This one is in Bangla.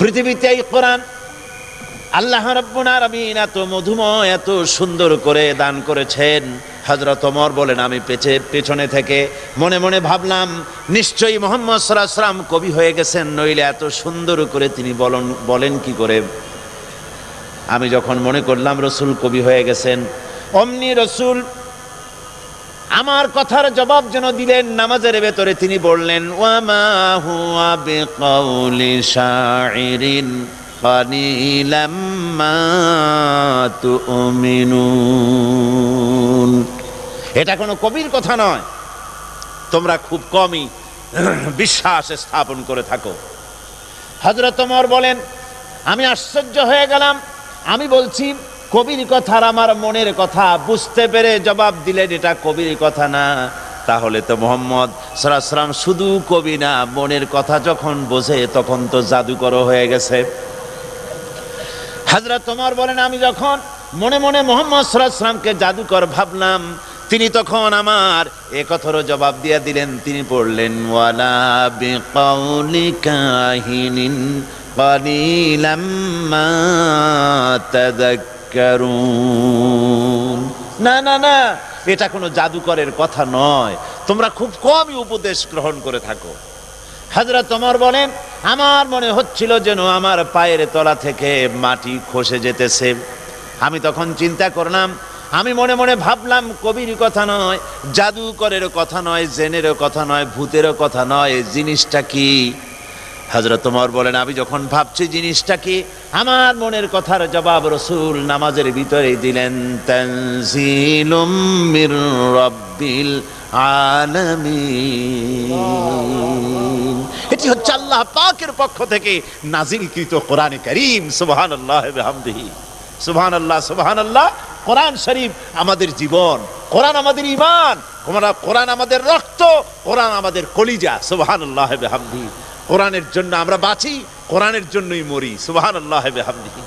পৃথিবীতে এই কোরআন আল্লাহ রব্বুল আলামিন এত মধুময়, এত সুন্দর করে দান করেছেন। হজরত ওমর বলেন, আমি পেছে, পেছনে থেকে মনে মনে ভাবলাম, নিশ্চয়ই মোহাম্মদ সাল্লাম কবি হয়ে গেছেন, নইলে এত সুন্দর করে তিনি বলেন বলেন কি করে? আমি যখন মনে করলাম, রসুল কবি হয়ে গেছেন। অমনি রসুল আমার কথার জবাব যেন দিলেন, নামাজের ভেতরে তিনি বললেন, ওয়ামা হুয়া বিকাউলি শাইরিন এটা কোনো কবির কথা নয়। তোমরা খুব কমই বিশ্বাস স্থাপন করে থাকো। হজরত বলেন, আমি আশ্চর্য হয়ে গেলাম। আমি বলছি কবির কথার আমার মনের কথা বুঝতে পেরে জবাব দিলেন এটা কবির কথা না তাহলে তো মোহাম্মদ সাল্লাম শুধু কবি না মনের কথা যখন বোঝে তখন তো জাদুকর হয়ে গেছে হাজরত তোমার বলেন আমি যখন মনে মনে মোহাম্মদ সাল্লামকে জাদুকর ভাবলাম তিনি তখন আমার এ কথারও জবাব দিয়ে দিলেন তিনি পড়লেন ওয়ালা বিকাউলি কাহিনিন قليلا ما না না না, এটা কোনো জাদুকরের কথা নয়। তোমরা খুব কমই উপদেশ গ্রহণ করে থাকো। হাজরা তোমার বলেন, আমার মনে হচ্ছিল যেন আমার পায়ের তলা থেকে মাটি খসে যেতেছে। আমি তখন চিন্তা করলাম, আমি মনে মনে ভাবলাম, কবির কথা নয়, জাদুকরের কথা নয় জেনেরও কথা নয় ভূতেরও কথা নয়, জিনিসটা কি? হাজরা তোমার বলেন, আমি যখন ভাবছি জিনিসটা কি আমার মনের কথার জবাব রসুল নামাজের ভিতরে দিলেন রব্বিল আলামিন। এটি হচ্ছে আল্লাহ পাকের পক্ষ থেকে নাজিলকৃত কোরআনে করিম, সুবহানাল্লাহ বিহামদিহি। সুবহানাল্লাহ সুবহানাল্লাহ, কোরআন শরীফ আমাদের জীবন, কোরআন আমাদের ইমান কোরআন- কোরআন আমাদের রক্ত, কোরআন আমাদের কলিজা, সুবহানাল্লাহ বিহামদিহি। কোরআনের জন্য আমরা বাঁচি কোরআনের জন্যই মরি। সুবহানাল্লাহ বিহামদিহি